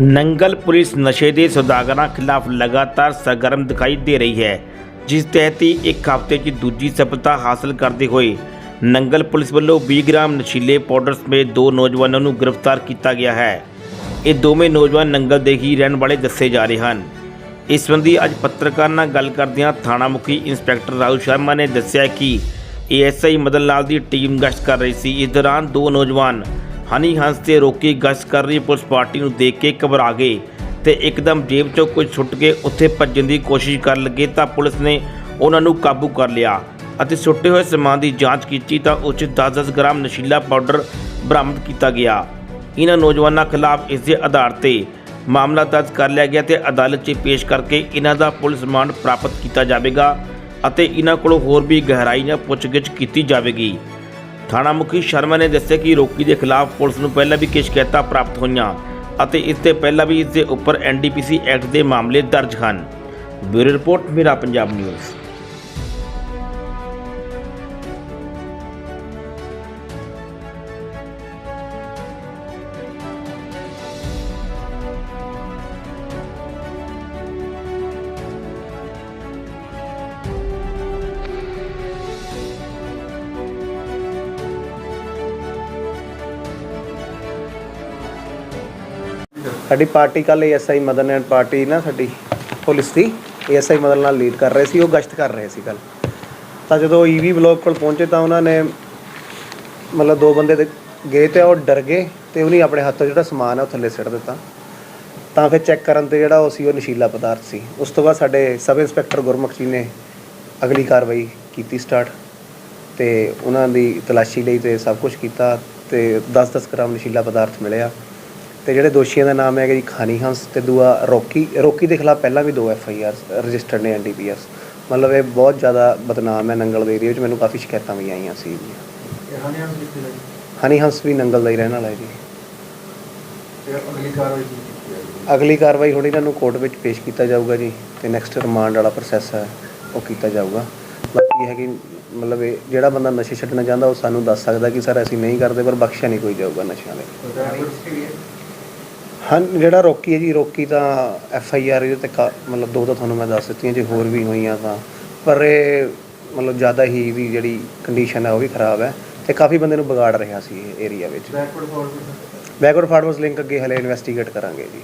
Nangal police ਨਸ਼ੇ ਦੇ ਸੌਦਾਗਰਾਂ ਖਿਲਾਫ ਲਗਾਤਾਰ ਸਰਗਰਮ ਦਿਖਾਈ ਦੇ ਰਹੀ ਹੈ, ਜਿਸ ਤਹਿਤ ਹੀ ਇੱਕ ਹਫ਼ਤੇ 'ਚ ਦੂਜੀ ਸਫਲਤਾ ਹਾਸਲ ਕਰਦੇ ਹੋਏ ਨੰਗਲ ਪੁਲਿਸ ਵੱਲੋਂ 20 ਗ੍ਰਾਮ ਨਸ਼ੀਲੇ ਪਾਊਡਰ ਸਮੇਤ ਦੋ ਨੌਜਵਾਨਾਂ ਨੂੰ ਗ੍ਰਿਫਤਾਰ ਕੀਤਾ ਗਿਆ ਹੈ। ਇਹ ਦੋਵੇਂ ਨੌਜਵਾਨ ਨੰਗਲ ਦੇ ਹੀ ਰਹਿਣ ਵਾਲੇ ਦੱਸੇ ਜਾ ਰਹੇ ਹਨ। ਇਸ ਸੰਬੰਧੀ ਅੱਜ ਪੱਤਰਕਾਰ ਨਾਲ ਗੱਲ ਕਰਦਿਆਂ ਥਾਣਾ ਮੁਖੀ ਇੰਸਪੈਕਟਰ ਰਾਹੁਲ ਸ਼ਰਮਾ ਨੇ ਦੱਸਿਆ ਕਿ ਏਐਸਆਈ ਮਦਨ ਲਾਲ ਦੀ ਟੀਮ ਗਸ਼ਤ ਕਰ ਰਹੀ ਸੀ। ਇਸ ਦੌਰਾਨ ਦੋ ਨੌਜਵਾਨ ਹਨੀ ਹੰਸ ਤੇ ਰੋਕੀ ਗਸ਼ਤ ਕਰ ਰਹੀ ਪੁਲਿਸ ਪਾਰਟੀ ਨੂੰ ਦੇਖ ਕੇ ਘਬਰਾ ਗਏ ਤੇ ਇੱਕਦਮ ਜੇਬ ਚੋਂ ਕੁਝ ਛੁੱਟ ਕੇ ਉੱਥੇ ਭੱਜਣ ਦੀ ਕੋਸ਼ਿਸ਼ ਕਰਨ ਲੱਗੇ ਤਾਂ ਪੁਲਿਸ ਨੇ ਉਹਨਾਂ ਨੂੰ ਕਾਬੂ ਕਰ ਲਿਆ ਅਤੇ ਸੁੱਟੇ ਹੋਏ ਸਮਾਨ ਦੀ ਜਾਂਚ ਕੀਤੀ ਤਾਂ ਉਸ 'ਚ 10-10 ਗ੍ਰਾਮ ਨਸ਼ੀਲਾ ਪਾਊਡਰ ਬਰਾਮਦ ਕੀਤਾ ਗਿਆ। ਇਹਨਾਂ ਨੌਜਵਾਨਾਂ ਖਿਲਾਫ ਇਸ ਦੇ ਆਧਾਰ ਤੇ ਮਾਮਲਾ ਦਰਜ ਕਰ ਲਿਆ ਗਿਆ ਤੇ ਅਦਾਲਤ 'ਚ ਪੇਸ਼ ਕਰਕੇ ਇਹਨਾਂ ਦਾ ਪੁਲਿਸ ਰਿਮਾਂਡ ਪ੍ਰਾਪਤ ਕੀਤਾ ਜਾਵੇਗਾ ਅਤੇ ਇਹਨਾਂ ਕੋਲੋਂ ਹੋਰ ਵੀ ਗਹਿਰਾਈ ਨਾਲ ਪੁੱਛਗਿੱਛ ਕੀਤੀ ਜਾਵੇਗੀ। ਥਾਣਾ ਮੁਖੀ ਸ਼ਰਮਾ ਨੇ ਦੱਸਿਆ ਕਿ ਰੋਕੀ ਦੇ ਖਿਲਾਫ ਪੁਲਿਸ ਨੂੰ ਪਹਿਲਾਂ ਵੀ ਕੁਝ ਸ਼ਿਕਾਇਤਾਂ ਪ੍ਰਾਪਤ ਹੋਈਆਂ ਅਤੇ ਇਸ ਤੋਂ ਪਹਿਲਾਂ ਵੀ ਇਸ ਦੇ ਉੱਪਰ ਐਨਡੀਪੀਸੀ ਐਕਟ ਦੇ ਮਾਮਲੇ ਦਰਜ ਹਨ। Bureau report, Mera Punjab news. ਸਾਡੀ ਪਾਰਟੀ ਕੱਲ ਏਐਸਆਈ ਮਦਨ ਐਂਡ ਪਾਰਟੀ ਨਾ ਸਾਡੀ ਪੁਲਿਸ ਦੀ ਏਐਸਆਈ ਮਦਨ ਨਾਲ ਲੀਡ ਕਰ ਰਹੇ ਸੀ, ਉਹ ਗਸ਼ਤ ਕਰ ਰਹੇ ਸੀ ਕੱਲ ਤਾਂ ਜਦੋਂ ਈਵੀ ਬਲੋਕ ਕੋਲ ਪਹੁੰਚੇ ਤਾਂ ਉਹਨਾਂ ਨੇ ਮਤਲਬ ਦੋ ਬੰਦੇ ਦੇ ਗਏ ਤੇ ਉਹ ਡਰ ਗਏ ਤੇ ਉਹਨੇ ਆਪਣੇ ਹੱਥੋਂ ਜਿਹੜਾ ਸਮਾਨ ਹੈ ਉਹ ਥੱਲੇ ਸਿੱਟ ਦਿੱਤਾ। ਤਾਂ ਫਿਰ ਚੈੱਕ ਕਰਨ ਤੇ ਜਿਹੜਾ ਉਹ ਸੀ, ਉਹ ਨਸ਼ੀਲਾ ਪਦਾਰਥ ਸੀ। ਉਸ ਤੋਂ ਬਾਅਦ ਸਾਡੇ ਸਬ ਇੰਸਪੈਕਟਰ ਗੁਰਮੁਖ ਜੀ ਨੇ ਅਗਲੀ ਕਾਰਵਾਈ ਕੀਤੀ ਸਟਾਰਟ ਤੇ ਉਹਨਾਂ ਦੀ ਤਲਾਸ਼ੀ ਲਈ ਤੇ ਸਭ ਕੁਝ ਕੀਤਾ ਤੇ 10-10 ਗ੍ਰਾਮ ਨਸ਼ੀਲਾ ਪਦਾਰਥ ਮਿਲਿਆ। ਤੇ ਜਿਹੜੇ ਦੋਸ਼ੀਆਂ ਦਾ ਨਾਮ ਹੈਗਾ ਜੀ ਖਾਨੀ ਹੰਸ ਤੇ ਦੂਆ ਰੋਕੀ ਰੋਕੀ ਦੇ ਖਿਲਾਫ ਪਹਿਲਾਂ ਵੀ ਦੋ ਐਫ ਆਈ ਆਰ ਰਜਿਸਟਰਡ ਨੇ ਐਨਡੀਪੀਐਸ ਮਤਲਬ ਇਹ ਬਹੁਤ ਜ਼ਿਆਦਾ ਬਦਨਾਮ ਹੈ ਨੰਗਲ ਦੇ ਏਰੀਆ ਵਿੱਚ ਮੈਨੂੰ ਕਾਫੀ ਸ਼ਿਕਾਇਤਾਂ ਵੀ ਆਈਆਂ ਸੀ ਹਨੀ ਹੰਸ ਵੀ ਨੰਗਲ ਦਾ ਹੀ ਰਹਿਣ ਵਾਲਾ ਹੈ ਜੀ। ਅਗਲੀ ਕਾਰਵਾਈ ਹੁਣ ਇਹਨਾਂ ਨੂੰ ਕੋਰਟ ਵਿੱਚ ਪੇਸ਼ ਕੀਤਾ ਜਾਊਗਾ ਜੀ ਤੇ ਨੈਕਸਟ ਰਿਮਾਂਡ ਵਾਲਾ ਪ੍ਰੋਸੈਸ ਹੈ ਉਹ ਕੀਤਾ ਜਾਊਗਾ। ਬਾਕੀ ਹੈ ਕਿ ਮਤਲਬ ਇਹ ਜਿਹੜਾ ਬੰਦਾ ਨਸ਼ੇ ਛੱਡਣਾ ਚਾਹੁੰਦਾ ਉਹ ਸਾਨੂੰ ਦੱਸ ਸਕਦਾ ਕਿ ਸਰ ਅਸੀਂ ਨਹੀਂ ਕਰਦੇ ਪਰ ਬਖਸ਼ਿਆ ਨਹੀਂ ਕੋਈ ਜਾਊਗਾ ਨਸ਼ਿਆਂ ਦੇ। ਹਾਂ ਜਿਹੜਾ ਰੋਕੀ ਹੈ ਜੀ ਰੋਕੀ ਤਾਂ ਐਫ ਆਈ ਆਰ ਇਹਦੇ ਤੇ ਕਾ- ਮਤਲਬ ਦੋ ਤਾਂ ਤੁਹਾਨੂੰ ਮੈਂ ਦੱਸ ਦਿੱਤੀਆਂ ਜੇ ਹੋਰ ਵੀ ਹੋਈਆਂ ਤਾਂ। ਪਰ ਇਹ ਮਤਲਬ ਜ਼ਿਆਦਾ ਹੀ ਵੀ ਜਿਹੜੀ ਕੰਡੀਸ਼ਨ ਹੈ ਉਹ ਵੀ ਖਰਾਬ ਹੈ ਤੇ ਕਾਫੀ ਬੰਦੇ ਨੂੰ ਵਿਗਾੜ ਰਿਹਾ ਸੀ ਇਹ ਏਰੀਆ ਵਿੱਚ। ਬੈਕਵਰਡ ਫਾਰਵਰਡ ਲਿੰਕ ਅੱਗੇ ਹਲੇ ਇਨਵੈਸਟੀਗੇਟ ਕਰਾਂਗੇ ਜੀ।